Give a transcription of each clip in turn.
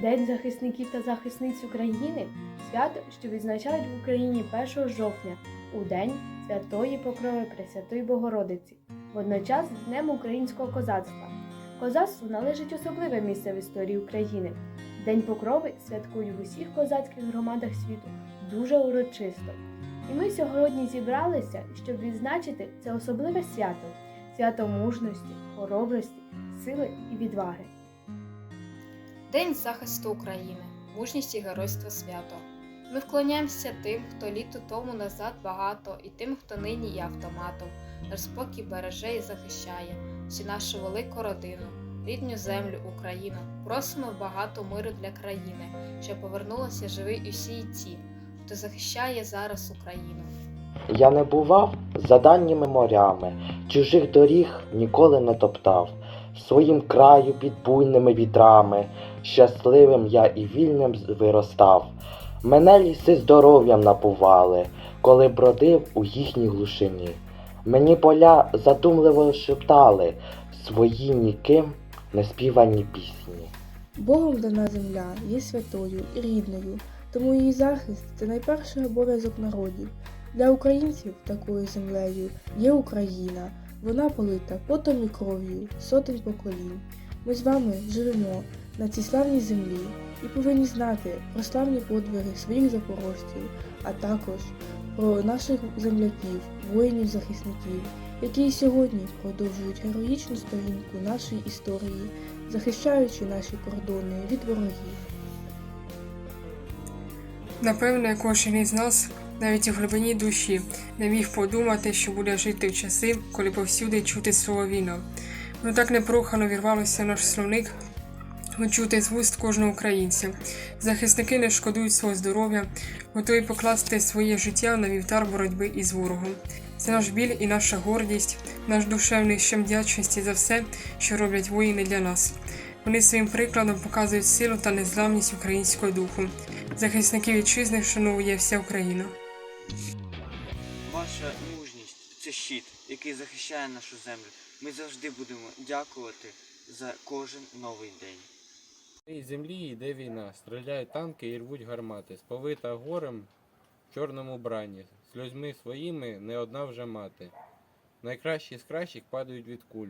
День захисників та захисниць України свято, що відзначають в Україні 1 жовтня у День Святої Покрови Пресвятої Богородиці, водночас Днем українського козацтва. Козацтву належить особливе місце в історії України. День Покрови святкують в усіх козацьких громадах світу дуже урочисто. І ми сьогодні зібралися, щоб відзначити це особливе свято свято мужності, хоробрості, сили і відваги. День захисту України, мужність і геройство свято. Ми вклоняємося тим, хто літо тому назад багато, і тим, хто нині є автоматом, наш спокій береже і захищає всю нашу велику родину, рідню землю Україну. Просимо багато миру для країни, щоб повернулися живі і ті, хто захищає зараз Україну. Я не бував за дальніми морями, чужих доріг ніколи не топтав. Своїм краю під буйними вітрами, щасливим я і вільним виростав. Мене ліси здоров'ям напували, коли бродив у їхній глушині. Мені поля задумливо шептали свої ніким неспівані пісні. Богом дана земля є святою і рідною, тому її захист це найперший обов'язок народів. Для українців такою землею є Україна. Вона полита потом і кров'ю сотень поколінь. Ми з вами живемо на цій славній землі і повинні знати про славні подвиги своїх запорожців, а також про наших земляків, воїнів-захисників, які і сьогодні продовжують героїчну сторінку нашої історії, захищаючи наші кордони від ворогів. Напевне, кожен із нас, навіть у глибині душі, не міг подумати, що буде жити в часи, коли повсюди чути слово війна. Воно так непрохано вірвалося наш словник, чути з кожного українця. Захисники не шкодують свого здоров'я, готові покласти своє життя на вівтар боротьби із ворогом. Це наш біль і наша гордість, наш душевний щем вдячності за все, що роблять воїни для нас. Вони своїм прикладом показують силу та незламність українського духу. Захисників вітчизни вшановує вся Україна. Ваша мужність це щит, який захищає нашу землю. Ми завжди будемо дякувати за кожен новий день. Цій землі йде війна, стріляють танки і рвуть гармати, сповита горем в чорному брані, сльозьми своїми не одна вже мати. Найкращі з кращих падають від куль,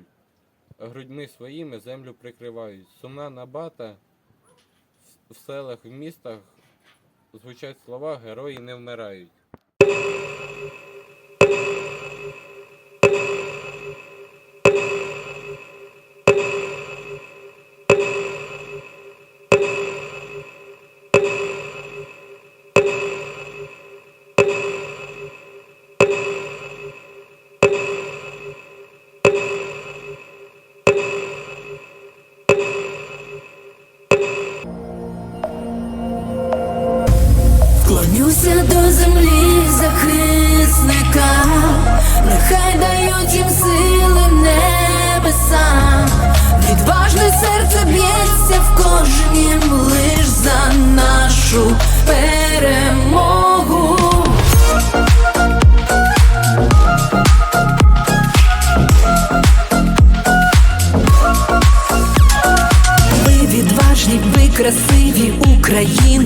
грудьми своїми землю прикривають. Сумна набата в селах, в містах звучать слова Герої не вмирають. Клонюся до землі захисника, нехай дають їм сили небеса, відважне серце б'ється в кожнім лиш за нашу перемогу. Ви відважні, ви красиві Україну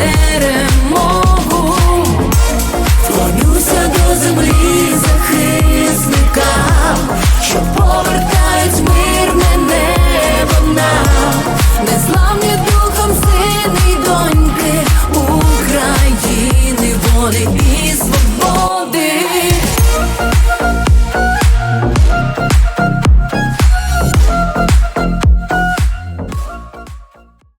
better